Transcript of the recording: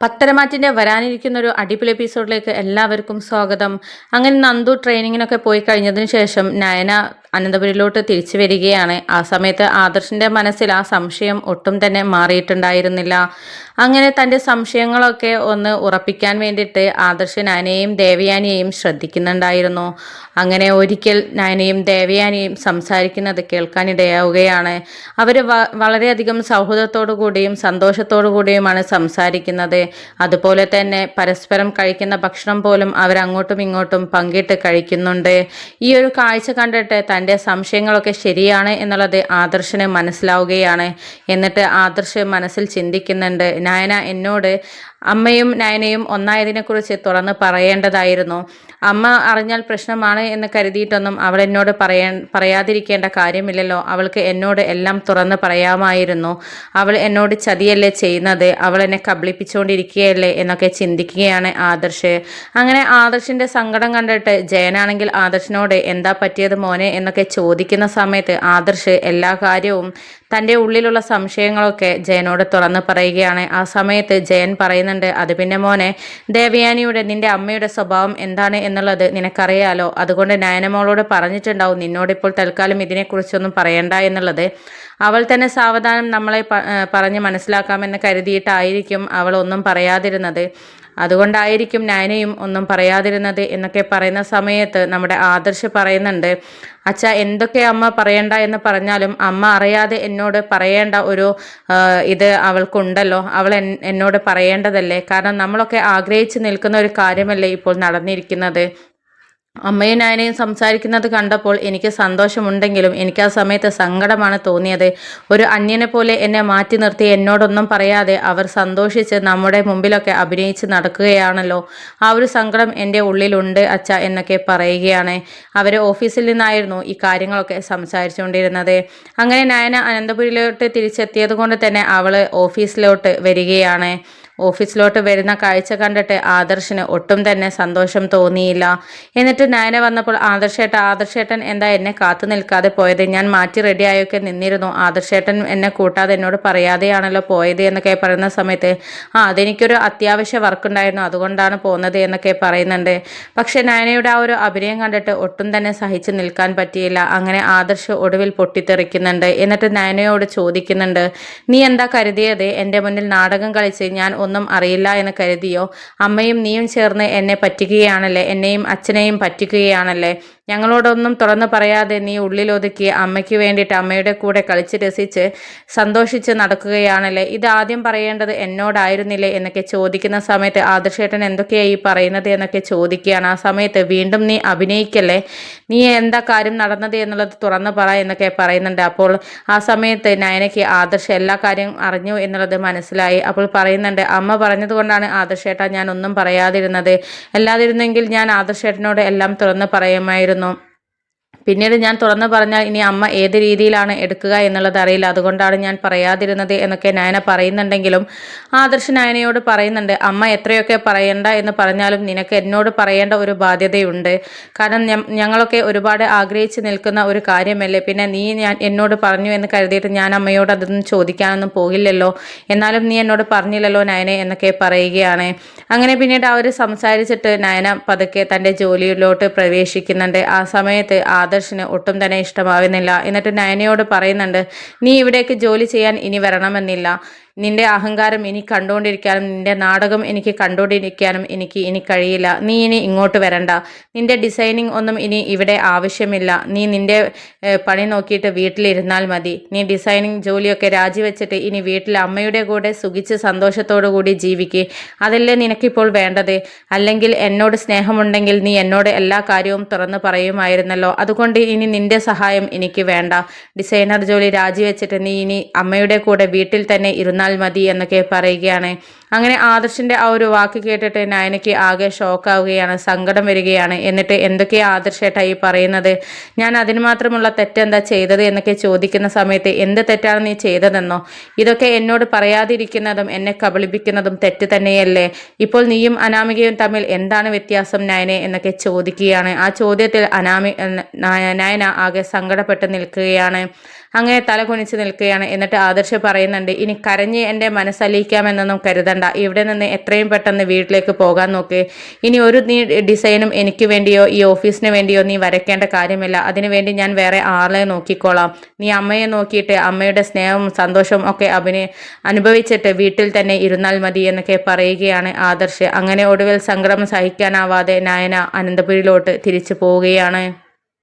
പത്തരമാറ്റിന്റെ വരാനിരിക്കുന്ന ഒരു അടിപൊളി എപ്പിസോഡിലേക്ക് എല്ലാവർക്കും സ്വാഗതം. അങ്ങനെ നന്ദു ട്രെയിനിങ്ങിനൊക്കെ പോയി കഴിഞ്ഞതിന് ശേഷം നയന അനന്തപുരിയിലോട്ട് തിരിച്ചു വരികയാണ്. ആ സമയത്ത് ആദർശിന്റെ മനസ്സിൽ ആ സംശയം ഒട്ടും തന്നെ മാറിയിട്ടുണ്ടായിരുന്നില്ല. അങ്ങനെ തന്റെ സംശയങ്ങളൊക്കെ ഒന്ന് ഉറപ്പിക്കാൻ വേണ്ടിയിട്ട് ആദർശൻ നയനയും ദേവയാനിയെയും ശ്രദ്ധിക്കുന്നുണ്ടായിരുന്നു. അങ്ങനെ ഒരിക്കൽ നയനയും ദേവയാനിയും സംസാരിക്കുന്നത് കേൾക്കാനിടയാവുകയാണ് അവർ വളരെയധികം സൗഹൃദത്തോടു കൂടിയും സന്തോഷത്തോടു കൂടിയുമാണ് സംസാരിക്കുന്നത്. അതുപോലെ തന്നെ പരസ്പരം കഴിക്കുന്ന ഭക്ഷണം പോലും അവർ അങ്ങോട്ടും ഇങ്ങോട്ടും പങ്കിട്ട് കഴിക്കുന്നുണ്ട്. ഈ ഒരു കാഴ്ച കണ്ടിട്ട് തന്റെ സംശയങ്ങളൊക്കെ ശരിയാണ് എന്നുള്ളത് ആദർശന് മനസ്സിലാവുകയാണ്. എന്നിട്ട് ആദർശ് മനസ്സിൽ ചിന്തിക്കുന്നുണ്ട് നയന എന്നോട് അമ്മയും നയനയും ഒന്നായതിനെക്കുറിച്ച് തുറന്ന് പറയേണ്ടതായിരുന്നു. അമ്മ അറിഞ്ഞാൽ പ്രശ്നമാണ് എന്ന് കരുതിയിട്ടൊന്നും അവൾ എന്നോട് പറയ പറയാതിരിക്കേണ്ട കാര്യമില്ലല്ലോ. അവൾക്ക് എന്നോട് എല്ലാം തുറന്ന് പറയാമായിരുന്നു. അവൾ എന്നോട് ചതിയല്ലേ ചെയ്യുന്നത്? അവൾ എന്നെ കബളിപ്പിച്ചുകൊണ്ടിരിക്കുകയല്ലേ എന്നൊക്കെ ചിന്തിക്കുകയാണ് ആദർശ്. അങ്ങനെ ആദർശിന്റെ സങ്കടം കണ്ടിട്ട് ജയനാണെങ്കിൽ ആദർശിനോട് എന്താ പറ്റിയത് മോനെ? എന്നൊക്കെ ചോദിക്കുന്ന സമയത്ത് ആദർശ് എല്ലാ കാര്യവും തന്റെ ഉള്ളിലുള്ള സംശയങ്ങളൊക്കെ ജയനോട് തുറന്ന് പറയുകയാണ്. ആ സമയത്ത് ജയൻ പറയുന്നുണ്ട്. അത് പിന്നെ മോനെ ദേവയാനിയുടെ നിന്റെ അമ്മയുടെ സ്വഭാവം എന്താണ് എന്നുള്ളത് നിനക്കറിയാലോ? അതുകൊണ്ട് നയനമോളോട് പറഞ്ഞിട്ടുണ്ടാവും നിന്നോട് ഇപ്പോൾ തൽക്കാലം ഇതിനെക്കുറിച്ചൊന്നും പറയണ്ട എന്നുള്ളത്. അവൾ തന്നെ സാവധാനം നമ്മളെ പറഞ്ഞ് മനസ്സിലാക്കാമെന്ന് കരുതിയിട്ടായിരിക്കും അവൾ ഒന്നും പറയാതിരുന്നത്. അതുകൊണ്ടായിരിക്കും നയനയും ഒന്നും പറയാതിരുന്നത് എന്നൊക്കെ പറയുന്ന സമയത്ത് നമ്മുടെ ആദർശ് പറയുന്നുണ്ട് അച്ഛ എന്തൊക്കെ അമ്മ പറയണ്ട എന്ന് പറഞ്ഞാലും അമ്മ അറിയാതെ എന്നോട് പറയേണ്ട ഒരു ഇത് അവൾക്കുണ്ടല്ലോ. അവൾ എന്നോട് പറയേണ്ടതല്ലേ? കാരണം നമ്മളൊക്കെ ആഗ്രഹിച്ച് നിൽക്കുന്ന ഒരു കാര്യമല്ലേ ഇപ്പോൾ നടന്നിരിക്കുന്നത്. അമ്മയും നായനയും സംസാരിക്കുന്നത് കണ്ടപ്പോൾ എനിക്ക് സന്തോഷമുണ്ടെങ്കിലും എനിക്ക് ആ സമയത്ത് സങ്കടമാണ് തോന്നിയത്. ഒരു അന്യനെ പോലെ എന്നെ മാറ്റി നിർത്തി എന്നോടൊന്നും പറയാതെ അവർ സന്തോഷിച്ച് നമ്മുടെ മുമ്പിലൊക്കെ അഭിനയിച്ച് നടക്കുകയാണല്ലോ. ആ ഒരു സങ്കടം എന്റെ ഉള്ളിലുണ്ട് അച്ഛ എന്നൊക്കെ പറയുകയാണ്. അവർ ഓഫീസിൽ നിന്നായിരുന്നു ഈ കാര്യങ്ങളൊക്കെ സംസാരിച്ചുകൊണ്ടിരുന്നത്. അങ്ങനെ നയന അനന്തപുരിയിലോട്ട് തിരിച്ചെത്തിയത് കൊണ്ട് തന്നെ അവൾ ഓഫീസിലോട്ട് വരികയാണ്. ഓഫീസിലോട്ട് വരുന്ന കാഴ്ച കണ്ടിട്ട് ആദർശിന് ഒട്ടും തന്നെ സന്തോഷം തോന്നിയില്ല. എന്നിട്ട് നയന വന്നപ്പോൾ ആദർശേട്ട ആദർശേട്ടൻ എന്താ എന്നെ കാത്തു നിൽക്കാതെ പോയത്? ഞാൻ മാറ്റി റെഡിയായൊക്കെ നിന്നിരുന്നു. ആദർശേട്ടൻ എന്നെ കൂട്ടാതെ എന്നോട് പറയാതെയാണല്ലോ പോയത് എന്നൊക്കെ പറയുന്ന സമയത്ത് ആ അതെനിക്കൊരു അത്യാവശ്യ വർക്ക് ഉണ്ടായിരുന്നു അതുകൊണ്ടാണ് പോകുന്നത് എന്നൊക്കെ പറയുന്നുണ്ട്. പക്ഷെ നയനയുടെ ആ ഒരു അഭിനയം കണ്ടിട്ട് ഒട്ടും തന്നെ സഹിച്ചു നിൽക്കാൻ പറ്റിയില്ല. അങ്ങനെ ആദർശ് ഒടുവിൽ പൊട്ടിത്തെറിക്കുന്നുണ്ട്. എന്നിട്ട് നയനയോട് ചോദിക്കുന്നുണ്ട് നീ എന്താ കരുതിയത്? എന്റെ മുന്നിൽ നാടകം കളിച്ച് ഞാൻ ഒന്നും അറിയില്ല എന്ന് കരുതിയോ? അമ്മയും നീയും ചേർന്ന് എന്നെ പറ്റിക്കുകയാണല്ലേ? എന്നെയും അച്ഛനെയും പറ്റിക്കുകയാണല്ലേ? ഞങ്ങളോടൊന്നും തുറന്നു പറയാതെ നീ ഉള്ളിലൊതുക്കി അമ്മയ്ക്ക് വേണ്ടിയിട്ട് അമ്മയുടെ കൂടെ കളിച്ച് രസിച്ച് സന്തോഷിച്ച് നടക്കുകയാണല്ലേ? ഇത് ആദ്യം പറയേണ്ടത് എന്നോടായിരുന്നില്ലേ എന്നൊക്കെ ചോദിക്കുന്ന സമയത്ത് ആദർശേട്ടൻ എന്തൊക്കെയായി പറയുന്നത് എന്നൊക്കെ ചോദിക്കുകയാണ്. ആ സമയത്ത് വീണ്ടും നീ അഭിനയിക്കല്ലേ? നീ എന്താ കാര്യം നടന്നത് എന്നുള്ളത് തുറന്നു പറ എന്നൊക്കെ പറയുന്നുണ്ട്. അപ്പോൾ ആ സമയത്ത് നയനയ്ക്ക് ആദർശ എല്ലാ കാര്യം അറിഞ്ഞു എന്നുള്ളത് മനസ്സിലായി. അപ്പോൾ പറയുന്നുണ്ട് അമ്മ പറഞ്ഞതുകൊണ്ടാണ് ആദർശേട്ടാ ഞാൻ ഒന്നും പറയാതിരുന്നത്. അല്ലാതിരുന്നെങ്കിൽ ഞാൻ ആദർശേട്ടനോട് എല്ലാം തുറന്ന് പറയുമായിരുന്നു. പിന്നീട് ഞാൻ തുറന്നു പറഞ്ഞാൽ ഇനി അമ്മ ഏത് രീതിയിലാണ് എടുക്കുക എന്നുള്ളത് അറിയില്ല. അതുകൊണ്ടാണ് ഞാൻ പറയാതിരുന്നത് എന്നൊക്കെ നയന പറയുന്നുണ്ടെങ്കിലും ആദർശ് നയനയോട് പറയുന്നുണ്ട് അമ്മ എത്രയൊക്കെ പറയണ്ട എന്ന് പറഞ്ഞാലും നിനക്ക് എന്നോട് പറയേണ്ട ഒരു ബാധ്യതയുണ്ട്. കാരണം ഞങ്ങളൊക്കെ ഒരുപാട് ആഗ്രഹിച്ച് നിൽക്കുന്ന ഒരു കാര്യമല്ലേ. പിന്നെ നീ ഞാൻ എന്നോട് പറഞ്ഞു എന്ന് കരുതിയിട്ട് ഞാൻ അമ്മയോട് അതൊന്നും ചോദിക്കാനൊന്നും പോകില്ലല്ലോ. എന്നാലും നീ എന്നോട് പറഞ്ഞില്ലല്ലോ നയനെ എന്നൊക്കെ പറയുകയാണ്. അങ്ങനെ പിന്നീട് അവർ സംസാരിച്ചിട്ട് നയന പതുക്കെ തന്റെ ജോലിയിലോട്ട് പ്രവേശിക്കുന്നുണ്ട്. ആ സമയത്ത് ആദർശിന് ഒട്ടും തന്നെ ഇഷ്ടമാവുന്നില്ല. എന്നിട്ട് നയനയോട് പറയുന്നുണ്ട് നീ ഇവിടേക്ക് ജോലി ചെയ്യാൻ ഇനി വരണമെന്നില്ല. നിന്റെ അഹങ്കാരം ഇനി കണ്ടുകൊണ്ടിരിക്കാനും നിന്റെ നാടകം എനിക്ക് കണ്ടുകൊണ്ടിരിക്കാനും എനിക്ക് ഇനി കഴിയില്ല. നീ ഇനി ഇങ്ങോട്ട് വരണ്ട. നിന്റെ ഡിസൈനിങ് ഒന്നും ഇനി ഇവിടെ ആവശ്യമില്ല. നീ നിന്റെ പണി നോക്കിയിട്ട് വീട്ടിലിരുന്നാൽ മതി. നീ ഡിസൈനിങ് ജോലിയൊക്കെ രാജിവെച്ചിട്ട് ഇനി വീട്ടിൽ അമ്മയുടെ കൂടെ സുഖിച്ച് സന്തോഷത്തോടു കൂടി ജീവിക്കുക അതല്ലേ നിനക്കിപ്പോൾ വേണ്ടത്? അല്ലെങ്കിൽ എന്നോട് സ്നേഹമുണ്ടെങ്കിൽ നീ എന്നോട് എല്ലാ കാര്യവും തുറന്നു പറയുമായിരുന്നല്ലോ. അതുകൊണ്ട് ഇനി നിന്റെ സഹായം എനിക്ക് വേണ്ട. ഡിസൈനർ ജോലി രാജിവെച്ചിട്ട് നീ ഇനി അമ്മയുടെ കൂടെ വീട്ടിൽ തന്നെ ഇരുന്നാൽ വന്നാൽ മതി എന്നൊക്കെ പറയുകയാണ്. അങ്ങനെ ആദർശിന്റെ ആ ഒരു വാക്ക് കേട്ടിട്ട് നയനയ്ക്ക് ആകെ ഷോക്കാവുകയാണ് സങ്കടം വരികയാണ്. എന്നിട്ട് എന്തൊക്കെയാ ആദർശേട്ടായി പറയുന്നത്? ഞാൻ അതിന് മാത്രമുള്ള തെറ്റെന്താ ചെയ്തത് എന്നൊക്കെ ചോദിക്കുന്ന സമയത്ത് എന്ത് തെറ്റാണ് നീ ചെയ്തതെന്നോ? ഇതൊക്കെ എന്നോട് പറയാതിരിക്കുന്നതും എന്നെ കബളിപ്പിക്കുന്നതും തെറ്റ് തന്നെയല്ലേ? ഇപ്പോൾ നീയും അനാമികയും തമ്മിൽ എന്താണ് വ്യത്യാസം നയനെ എന്നൊക്കെ ചോദിക്കുകയാണ്. ആ ചോദ്യത്തിൽ അനാമി നയന ആകെ സങ്കടപ്പെട്ട് നിൽക്കുകയാണ്. അങ്ങനെ തല കുനിച്ച് നിൽക്കുകയാണ്. എന്നിട്ട് ആദർശ പറയുന്നുണ്ട് ഇനി കരഞ്ഞ് എന്റെ മനസ്സലിയിക്കാമെന്നൊന്നും കരുതണ്ട. ഇവിടെ നിന്ന് എത്രയും പെട്ടെന്ന് വീട്ടിലേക്ക് പോകാൻ നോക്ക്. ഇനി ഒരു നീ ഡിസൈനും എനിക്ക് വേണ്ടിയോ ഈ ഓഫീസിന് വേണ്ടിയോ നീ വരയ്ക്കേണ്ട കാര്യമില്ല. അതിനുവേണ്ടി ഞാൻ വേറെ ആളെ നോക്കിക്കോളാം. നീ അമ്മയെ നോക്കിയിട്ട് അമ്മയുടെ സ്നേഹവും സന്തോഷവും ഒക്കെ അഭിനയ അനുഭവിച്ചിട്ട് വീട്ടിൽ തന്നെ ഇരുന്നാൽ മതി എന്നൊക്കെ പറയുകയാണ് ആദർശ്. അങ്ങനെ ഒടുവിൽ സങ്കടം സഹിക്കാനാവാതെ നയന അനന്തപുരിയിലോട്ട് തിരിച്ചു പോവുകയാണ്.